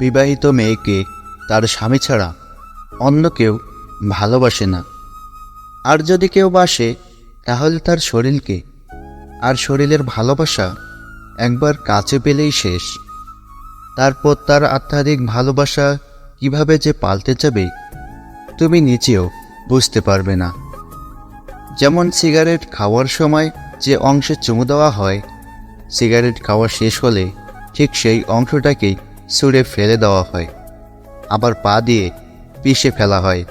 বিবাহিত মেয়েকে তার স্বামী ছাড়া অন্য কেউ ভালোবাসে না। আর যদি কেউ বাসে, তাহলে তার শরীরকে। আর শরীরের ভালোবাসা একবার কাছে পেলেই শেষ। তারপর তার আধ্যাত্মিক ভালোবাসা কীভাবে যে পাল্টে যাবে, তুমি নিচেও বুঝতে পারবে না। যেমন সিগারেট খাওয়ার সময় যে অংশে চুমু দেওয়া হয়, সিগারেট খাওয়া শেষ হলে ঠিক সেই অংশটাকেই ছুঁড়ে ফেলে দেওয়া হয়, আবার পা দিয়ে পিষে ফেলা হয়।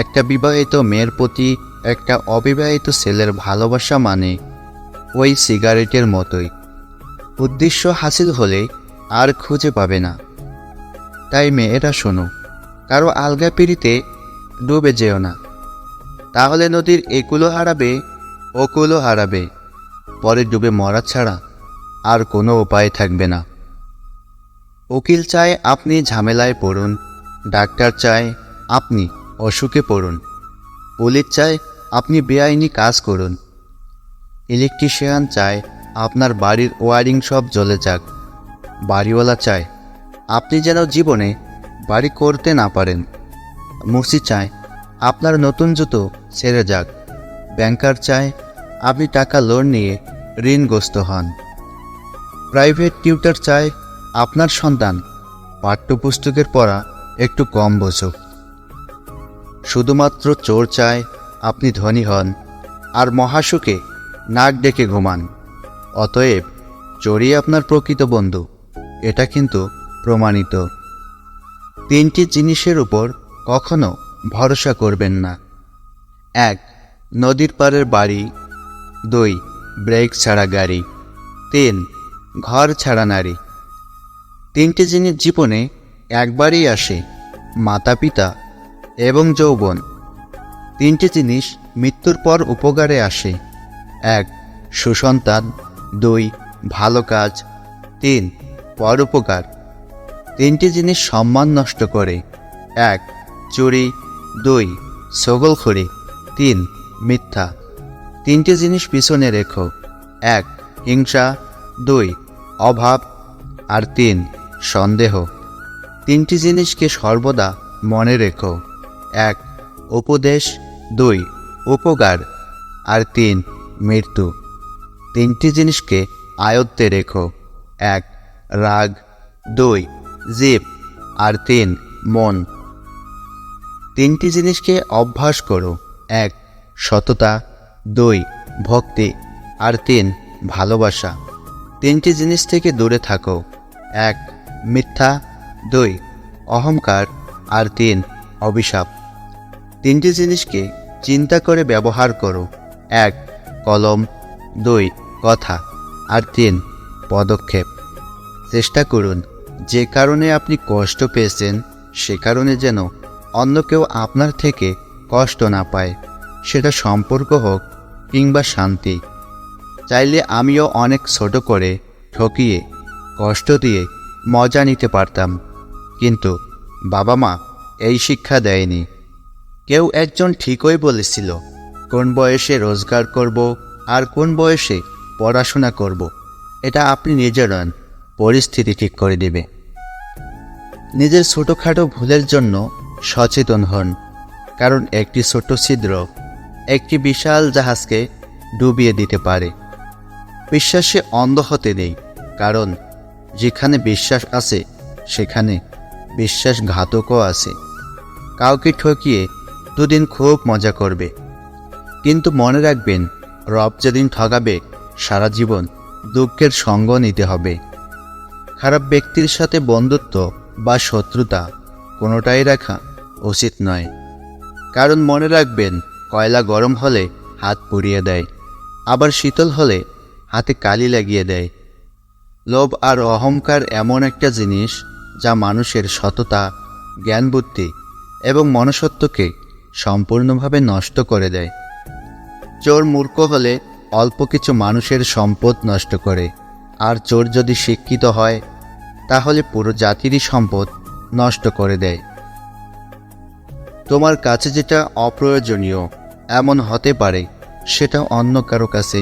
একটা বিবাহিত মেয়ের প্রতি একটা অবিবাহিত ছেলের ভালোবাসা মানে ওই সিগারেটের মতোই। উদ্দেশ্য হাসিল হলে আর খুঁজে পাবে না। তাই মেয়েরা শোনো, কারও আলগা পিড়িতে ডুবে যেও না। তাহলে নদীর একুলো হারাবে, ওকুলো হারাবে, পরে ডুবে মরা ছাড়া আর কোনো উপায় থাকবে না। উকিল চায় আপনি ঝামেলায় পড়ুন, ডাক্তার চায় আপনি অসুখে পড়ুন, পুলিশ চায় আপনি বেআইনি কাজ করুন। ইলেকট্রিশিয়ান চায় আপনার বাড়ির ওয়ারিং সব জ্বলে যাক, বাড়িওয়ালা চায় আপনি যেন জীবনে বাড়ি করতে না পারেন। মুসি চায় আপনার নতুন জুতো ছেড়ে যাক, ব্যাংকার চায় আপনি টাকা লোন নিয়ে ঋণগ্রস্ত হন। প্রাইভেট টিউটার চায় আপনার সন্তান পাঠ্যপুস্তকের পড়া একটু কম বোঝুক। শুধুমাত্র চোর চায় আপনি ধনী হন আর মহাসুখে নাক ডেকে ঘুমান। অতএব চোরই আপনার প্রকৃত বন্ধু, এটা কিন্তু প্রমাণিত। তিনটি জিনিসের উপর কখনো ভরসা করবেন না। এক, নদীর পাড়ের বাড়ি। দুই, ব্রেক ছাড়া গাড়ি। তিন, ঘর ছাড়া নারী। তিনটি জিনিস জীবনে একবারই আসে মাতা পিতা এবং যৌবন। তিনটি জিনিস মৃত্যুর পর উপকারে আসে। এক, সুসন্তান। দুই, ভালো কাজ। তিন পরোপকার তিনটি জিনিস সম্মান নষ্ট করে। এক, চুরি। দুই, সগলখড়ি। তিন, মিথ্যা। তিনটি জিনিস পিছনে রেখো। এক, হিংসা। দুই, অভাব। আর তিন সন্দেহ। তিনটি জিনিসকে সর্বদা মনে রেখো। এক, উপদেশ। দুই, উপকার। আর তিন, মৃত্যু। তিনটি জিনিসকে আয়ত্তে রেখো। এক, রাগ। দুই জীব আর তিন, মন। তিনটি জিনিসকে অভ্যাস করো। এক, সততা। দুই, ভক্তি। আর তিন, ভালোবাসা। তিনটি জিনিস থেকে দূরে থাকো। এক মিথ্যা, দুই, অহংকার আর তিন, অভিশাপ। তিনটি জিনিসকে চিন্তা করে ব্যবহার করো। এক, কলম, দুই, কথা আর তিন, পদক্ষেপ। চেষ্টা করুন, যে কারণে আপনি কষ্ট পেয়েছেন, সে কারণে যেন অন্য কেউ আপনার থেকে কষ্ট না পায়। সেটা সম্পর্ক হোক কিংবা শান্তি। চাইলে আমিও অনেক ছোট করে ঠকিয়ে, কষ্ট দিয়ে মজা নিতে পারতাম। কিন্তু বাবা মা এই শিক্ষা দেয়নি। কেউ একজন ঠিকই বলেছিল, কোন বয়সে রোজগার করব আর কোন বয়সে পড়াশোনা করব। এটা আপনি নিজে নন, পরিস্থিতি ঠিক করে দেবে। নিজের ছোটোখাটো ভুলের জন্য সচেতন হন, কারণ একটি ছোট ছিদ্র একটি বিশাল জাহাজকে ডুবিয়ে দিতে পারে। বিশ্বাসে অন্ধ হতে নেই, কারণ যেখানে বিশ্বাস আছে, সেখানে বিশ্বাসঘাতকও আছে। কাউকে ঠকিয়ে দুদিন খুব মজা করবে। কিন্তু মনে রাখবেন, রব যেদিন ঠগাবে, সারা জীবন দুঃখের সঙ্গ নিতে হবে। খারাপ ব্যক্তির সাথে বন্ধুত্ব বা শত্রুতা কোনোটাই রাখা উচিত নয়। কারণ মনে রাখবেন, কয়লা গরম হলে হাত পুড়িয়ে দেয়, আবার শীতল হলে হাতে কালি লাগিয়ে দেয়। লোভ আর অহংকার এমন একটা জিনিস যা মানুষের সততা জ্ঞান বুদ্ধি এবং মনসত্বকে সম্পূর্ণভাবে নষ্ট করে দেয়। চোর মূর্খ হলে অল্প কিছু মানুষের সম্পদ নষ্ট করে। আর চোর যদি শিক্ষিত হয়, তাহলে পুরো জাতিরই সম্পদ নষ্ট করে দেয়। তোমার কাছে যেটা অপ্রয়োজনীয় এমন হতে পারে, সেটা অন্য কারও কাছে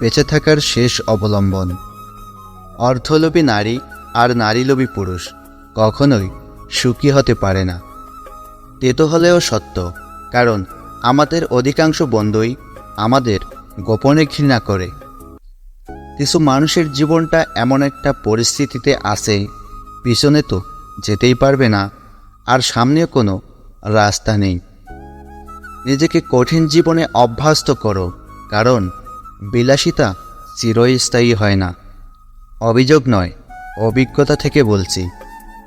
বেঁচে থাকার শেষ অবলম্বন। অর্থলোভী নারী আর নারীলোভী পুরুষ কখনোই সুখী হতে পারে না। তেতো হলেও সত্য, কারণ আমাদের অধিকাংশ বন্ধুই আমাদের গোপনে ঘৃণা করে। কিছু মানুষের জীবনটা এমন একটা পরিস্থিতিতে আসে পিছনে তো যেতেই পারবে না, আর সামনে কোনো রাস্তা নেই। নিজেকে কঠিন জীবনে অভ্যস্ত করো, কারণ বিলাসিতা চিরস্থায়ী হয় না। অভিযোগ নয়, অভিজ্ঞতা থেকে বলছি।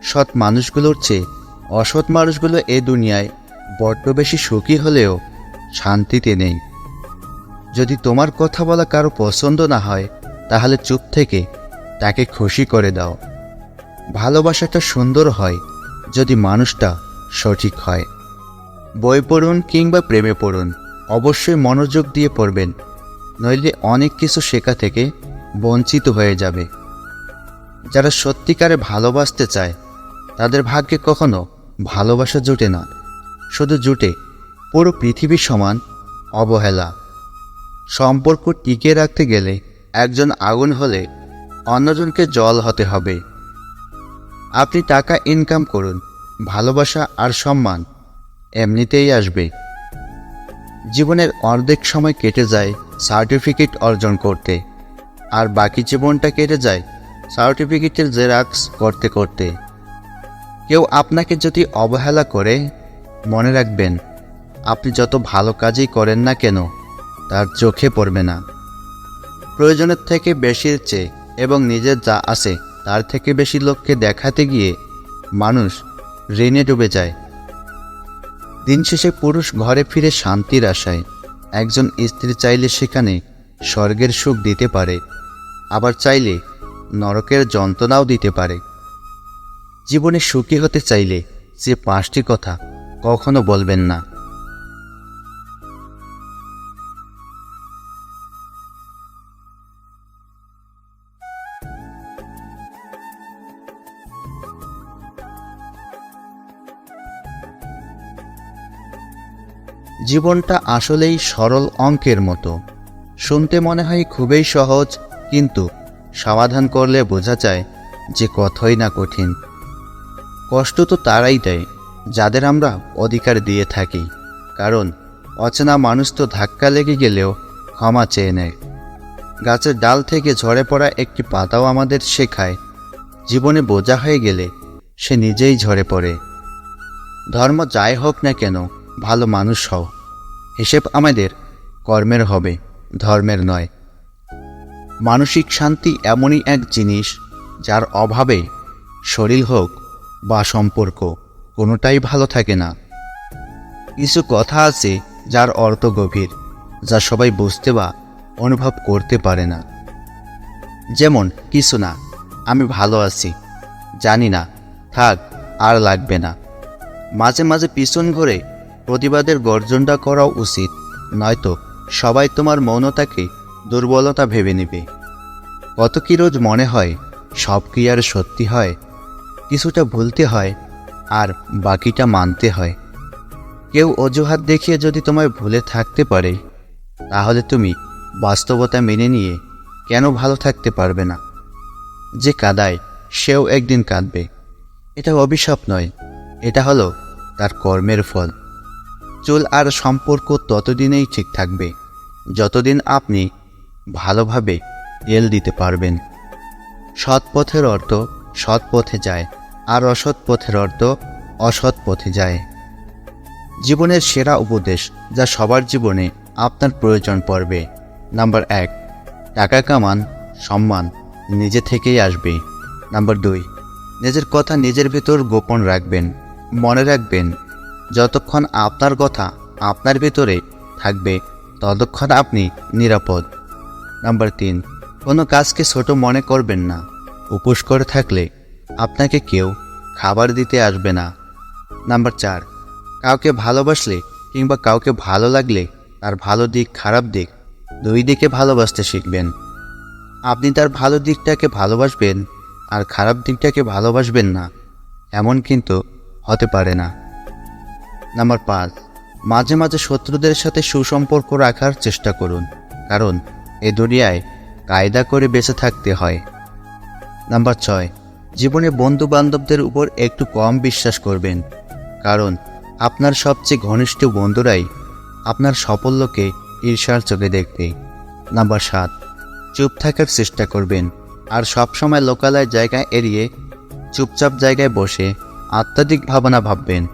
সৎ মানুষগুলোর চেয়ে অসৎ মানুষগুলো এ দুনিয়ায় বড্ড বেশি সুখী হলেও শান্তিতে নেই। যদি তোমার কথা বলা কারও পছন্দ না হয়, তাহলে চুপ থেকে তাকে খুশি করে দাও। ভালোবাসাটা সুন্দর হয় যদি মানুষটা সঠিক হয়। বই পড়ুন কিংবা প্রেমে পড়ুন, অবশ্যই মনোযোগ দিয়ে পড়বেন, নইলে অনেক কিছু শেখা থেকে বঞ্চিত হয়ে যাবে। যারা সত্যিকারে ভালোবাসতে চায়, তাদের ভাগ্যে কখনো ভালোবাসা জুটে না। শুধু জুটে, পুরো পৃথিবী সমান অবহেলা। সম্পর্ক টিকে রাখতে গেলে একজন আগুন হলে অন্যজনকে জল হতে হবে। আপনি টাকা ইনকাম করুন, ভালোবাসা আর সম্মান এমনিতেই আসবে। জীবনের অর্ধেক সময় কেটে যায় সার্টিফিকেট অর্জন করতে, আর বাকি জীবনটা কেটে যায় সার্টিফিকেটের জেরাক্স করতে করতে। কেউ আপনাকে যদি অবহেলা করে, মনে রাখবেন, আপনি যত ভালো কাজই করেন না কেন, তার চোখে পড়বে না। প্রয়োজনের থেকে বেশির চেয়ে এবং নিজের যা আছে, তার থেকে বেশি লোককে দেখাতে গিয়ে মানুষ ঋণে ডুবে যায়। দিন শেষে পুরুষ ঘরে ফিরে শান্তির আশায় একজন স্ত্রী চাইলে সেখানে স্বর্গের সুখ দিতে পারে। আবার চাইলে নরকের যন্ত্রণাও দিতে পারে। জীবনে সুখী হতে চাইলে যে পাঁচটি কথা কখনো বলবেন না। জীবনটা আসলেই সরল অঙ্কের মতো। শুনতে মনে হয় খুবই সহজ, কিন্তু সমাধান করলে বোঝা যায় যে কতই না কঠিন। কষ্ট তো তারাই দেয়, যাদের আমরা অধিকার দিয়ে থাকি। কারণ অচেনা মানুষ তো ধাক্কা লেগে গেলেও ক্ষমা চেয়ে নেয়। গাছের ডাল থেকে ঝরে পড়া একটি পাতাও আমাদের শেখায়, জীবনে বোঝা হয়ে গেলে সে নিজেই ঝরে পড়ে। ধর্ম যাই হোক না কেন, ভালো মানুষ হও হিসেব আমাদের কর্মের হবে, ধর্মের নয়। মানসিক শান্তি এমনই এক জিনিস যার অভাবে শরীর হোক বা সম্পর্ক কোনোটাই ভালো থাকে না। কিছু কথা আছে যার অর্থ গভীর, যা সবাই বুঝতে বা অনুভব করতে পারে না। যেমন, কিছু না, আমি ভালো আছি, জানি না, থাক, আর লাগবে না। মাঝে মাঝে পিছন ঘুরে প্রতিবাদের গর্জনটা করা উচিত, নয়তো সবাই তোমার মৌনতাকে দুর্বলতা ভেবে নেবে। কত কি রোজ মনে হয়, সব কি আর সত্যি হয়? কিছুটা ভুলতে হয়, আর বাকিটা মানতে হয়। কেউ অজুহাত দেখিয়ে যদি তোমায় ভুলে থাকতে পারে, তাহলে তুমি বাস্তবতা মেনে নিয়ে কেন ভালো থাকতে পারবে না? যে কাদায় সেও একদিন কাঁদবে। এটা অভিশাপ নয়, এটা হলো তার কর্মের ফল। চুল আর সম্পর্ক ততদিনেই ঠিক থাকবে, যতদিন আপনি ভালোভাবে তেল দিতে পারবেন। সৎ পথের অর্থ সৎ পথে যায়, আর অসৎ পথের অর্থ অসৎ পথে যায়। জীবনের সেরা উপদেশ যা সবার জীবনে আপনার প্রয়োজন পড়বে। নাম্বার এক, টাকা কামান, সম্মান নিজে থেকেই আসবে। নাম্বার দুই, নিজের কথা নিজের ভেতর গোপন রাখবেন, মনে রাখবেন। যতক্ষণ আপনার কথা আপনার ভেতরে থাকবে, ততক্ষণ আপনি নিরাপদ। নাম্বার তিন কোনো কাজকে ছোট মনে করবেন না। উপোস করে থাকলে আপনাকে কেউ খাবার দিতে আসবে না। নাম্বার চার, কাউকে ভালোবাসলে কিংবা কাউকে ভালো লাগলে তার ভালো দিক, খারাপ দিক দুই দিকে ভালোবাসতে শিখবেন। আপনি তার ভালো দিকটাকে ভালোবাসবেন আর খারাপ দিকটাকে ভালোবাসবেন না, এমন কিন্তু হতে পারে না। নাম্বার পাঁচ, মাঝে মাঝে শত্রুদের সাথে সুসম্পর্ক রাখার চেষ্টা করুন। কারণ এ দুনিয়ায় কায়দা করে বেঁচে থাকতে হয়। নাম্বার ছয়, জীবনে বন্ধু বান্ধবদের উপর একটু কম বিশ্বাস করবেন। কারণ, আপনার সবচেয়ে ঘনিষ্ঠ বন্ধুরাই আপনার সাফল্যকে ঈর্ষার চোখে দেখবে। নাম্বার সাত, চুপ থাকার চেষ্টা করবেন। আর সবসময় লোকালয় জায়গা এড়িয়ে চুপচাপ জায়গায় বসে আত্মাধিক ভাবনা ভাববেন।